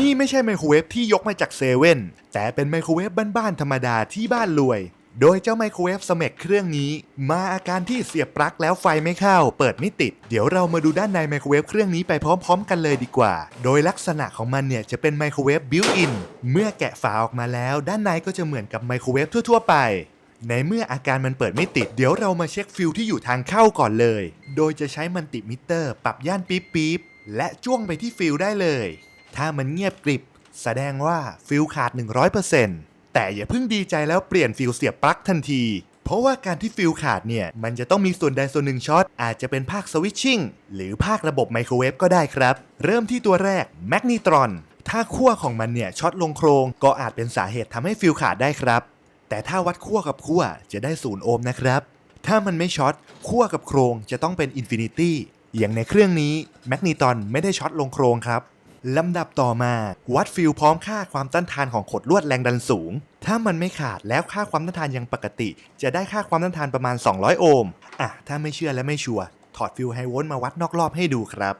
นี่ไม่ใช่ไมโครเวฟที่ยกมาจากเซเว่นแต่เป็นไมโครเวฟบ้านๆธรรมดาที่บ้านรวย โดยเจ้าไมโครเวฟสเมกเครื่องนี้ มาอาการที่เสียบปลั๊กแล้วไฟไม่เข้า เปิดไม่ติด เดี๋ยวเรามาดูด้านในไมโครเวฟเครื่องนี้ไปพร้อมๆ กันเลยดีกว่า โดยลักษณะของมันเนี่ยจะเป็นไมโครเวฟบิวอินเมื่อแกะฝาออกมาแล้ว ด้านในก็จะเหมือนกับไมโครเวฟทั่วๆไปในเมื่ออาการมันเปิดไม่ติด เดี๋ยวเรามาเช็คฟิลที่อยู่ทางเข้าก่อนเลย โดยจะใช้มันติมิเตอร์ ปรับย่านปี๊บๆและจ้วงไปที่ฟิลได้เลย ถ้ามันเงียบกริบ แสดงว่าฟิลขาด 100%แต่อย่าเพิ่งดีใจแล้วเปลี่ยนฟิลเสียบปลั๊กทันที เพราะว่าการที่ฟิลขาดเนี่ย มันจะต้องมีส่วนใดส่วนหนึ่งช็อต อาจจะเป็นภาคสวิตชิ่งหรือภาคระบบไมโครเวฟก็ได้ครับ เริ่มที่ตัวแรกแมกนิตรอนถ้าขั้วของมันเนี่ยช็อตลงโครง ก็อาจเป็นสาเหตุทำให้ฟิลขาดได้ครับ แต่ถ้าวัดขั้วกับขั้วจะได้ศูนย์โอห์มนะครับ ถ้ามันไม่ช็อตขั้วกับโครงจะต้องเป็นอินฟินิตี้อย่างในเครื่องนี้แมกนีตอนไม่ได้ช็อตลงโครงครับ ลำดับต่อมา วัดฟิลพร้อมค่าความต้านทานของขดลวดแรงดันสูง ถ้ามันไม่ขาดแล้วค่าความต้านทานยังปกติ จะได้ค่าความต้านทานประมาณ 200 โอห์มอะถ้าไม่เชื่อและไม่ชัวร์ถอดฟิลไฮโวลต์มาวัดนอกรอบให้ดูครับ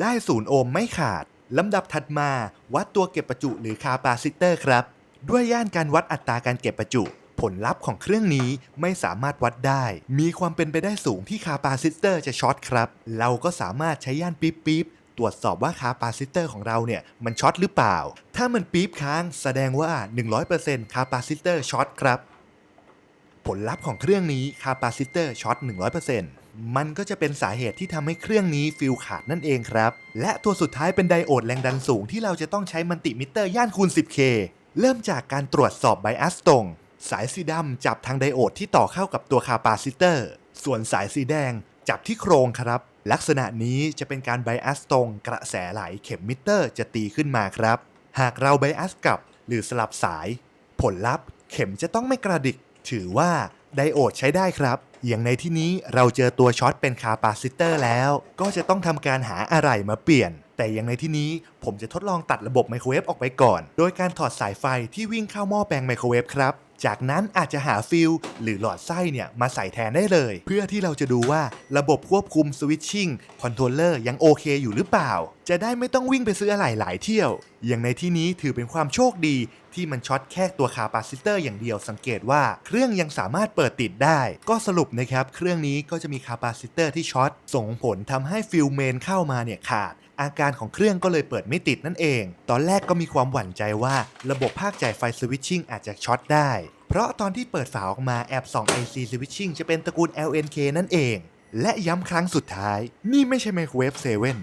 ได้ศูนย์โอห์มไม่ขาดลำดับถัดมา วัดตัวเก็บประจุหรือคาปาซิเตอร์ครับ ด้วยย่านการวัดอัตราการเก็บประจุ ผลลัพธ์ของเครื่องนี้ไม่สามารถวัดได้ มีความเป็นไปได้สูงที่คาปาซิเตอร์จะช็อตครับ เราก็สามารถใช้ย่านปี๊บปี๊บ ตรวจสอบว่าคาปาซิเตอร์ของเราเนี่ยมันช็อตหรือเปล่า ถ้ามันปี๊บค้างแสดงว่า 100%คาปาซิเตอร์ช็อตครับ ผลลัพธ์ของเครื่องนี้คาปาซิเตอร์ช็อต100%มันก็จะเป็นสาเหตุที่ทำให้เครื่องนี้ฟิลขาดนั่นเองครับ และตัวสุดท้ายเป็นไดโอดแรงดันสูงที่เราจะต้องใช้มันติมิเตอร์ย่านคูณ 10K เริ่มจากการตรวจสอบไบอัสตรง สายสีดำจับทางไดโอดที่ต่อเข้ากับตัวคาปาซิเตอร์ ส่วนสายสีแดง จับที่โครงครับ ลักษณะนี้จะเป็นการไบอัสตรงกระแสไหลเข็มมิเตอร์จะตีขึ้นมาครับ หากเราไบอัสกลับหรือสลับสาย ผลลัพธ์เข็มจะต้องไม่กระดิก ถือว่าไดโอดใช้ได้ครับ อย่างในที่นี้เราเจอตัวช็อตเป็นคาปาซิเตอร์แล้ว ก็จะต้องทำการหาอะไรมาเปลี่ยน แต่อย่างในที่นี้ ผมจะทดลองตัดระบบไมโครเวฟออกไปก่อน โดยการถอดสายไฟที่วิ่งเข้าหม้อแปลงไมโครเวฟครับ จากนั้นอาจจะหาฟิลหรือหลอดไส้เนี่ยมาใส่แทนได้เลย เพื่อที่เราจะดูว่าระบบควบคุมสวิตชิ่งคอนโทรลเลอร์ยังโอเคอยู่หรือเปล่า จะได้ไม่ต้องวิ่งไปซื้ออะไหล่หลายเที่ยว อย่างในที่นี้ถือเป็นความโชคดีที่มันช็อตแค่ตัวคาปาซิเตอร์อย่างเดียวสังเกตว่าเครื่องยังสามารถเปิดติดได้ ก็สรุปนะครับ เครื่องนี้ก็จะมีคาปาซิเตอร์ที่ช็อตส่งผลทำให้ฟิลเมนเข้ามาเนี่ยขาด อาการของเครื่องก็เลยเปิดไม่ติดนั่นเอง ตอนแรกก็มีความหวั่นใจว่า ระบบภาคจ่ายไฟสวิตชิ่งอาจจะช็อตได้ เพราะตอนที่เปิดฝาออกมาแอบส่อง IC Switching จะเป็นตระกูล LNK นั่นเอง และย้ำครั้งสุดท้าย นี่ไม่ใช่ไมโครเวฟเซเว่น